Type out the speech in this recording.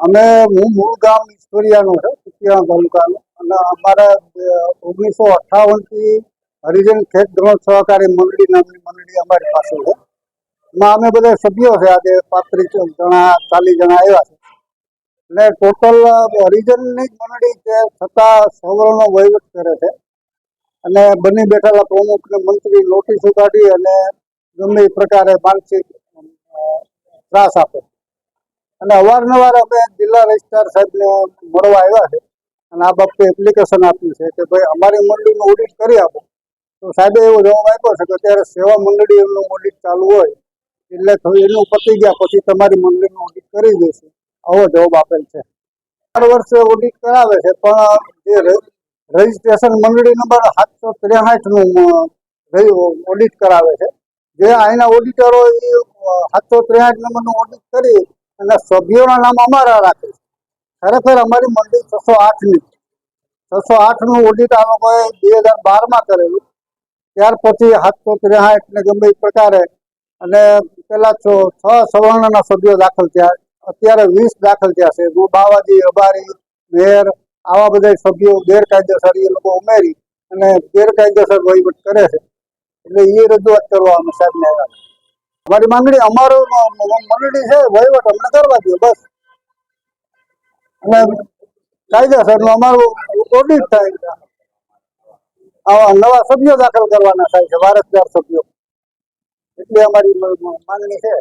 અમે, હું મૂળ ગામ ઈશ્વરિયાનું છે કુતિયાણા તાલુકાનું. અને અમારે ઓગણીસો અઠ્ઠાવનથી હરિજન ખેત ગ્રહ સહકારી મંડળી નામની મંડળી અમારી પાસે છે. એમાં અમે બધા સભ્યો છે, આજે પાંત્રીસ જણા, ચાલીસ જણા આવ્યા છે. એટલે ટોટલ હરિજનની જ મંડળી છે, છતાં સવર્ણનો વહીવટ કરે છે. અને બની બેઠેલા પ્રમુખ ને મંત્રી નોટિસો કાઢી અને ગમે પ્રકારે માનસિક ત્રાસ આપે અને અવારનવાર અમે જિલ્લા રજિસ્ટ્રાર સાહેબને મળવા આવ્યા છે. અને આ બાબતે એપ્લિકેશન આપ્યું છે કે ભાઈ અમારી મંડળીનું ઓડિટ કરી આપો. તો સાહેબે એવો જવાબ આપ્યો છે કે અત્યારે સેવા મંડળીઓનું ઓડિટ ચાલુ હોય, એટલે એનું પતી ગયા પછી તમારી મંડળીનું ઓડિટ કરી દેશે. આવો જવાબ આપેલ છે. દર વર્ષે ઓડિટ કરાવે છે, પણ જે રજિસ્ટ્રેશન મંડળી નંબર સાતસો ત્રેસઠનું ઓડિટ કરાવે છે. જે અહીંના ઓડિટરો એ સાતસો ત્રેસઠ નંબરનું ઓડિટ કરી અને સભ્યોના નામ અમારા રાખે છે. ખરેખર અમારી મંડળી છસો આઠની છસો આઠનું ઓડિટ આ લોકોએ બે હજાર બારમાં કરેલું. ત્યાર પછી સાતસો ત્રેસઠ ને ગમે એ પ્રકારે અને પેલા છ સવર્ણના સભ્યો દાખલ થયા. અત્યારે વીસ દાખલ થયા છે. બાવાજી, અબારી મેર આવા બધા સભ્યો ગેરકાયદેસર એ લોકો ઉમેરી અને ગેરકાયદેસર વહીવટ કરે છે. એટલે એ રજૂઆત કરવા અમે સાહેબને આવ્યા. છે. અમારી માંગણી અમારું મંડળી છે, વહીવટ અમને કરવા દે બસ. અને કાયદેસરનું અમારું ઓડિટ થાય. આવા નવા સભ્યો દાખલ કરવાના થાય છે, વારસદાર સભ્યો. એટલી અમારી માંગણી છે.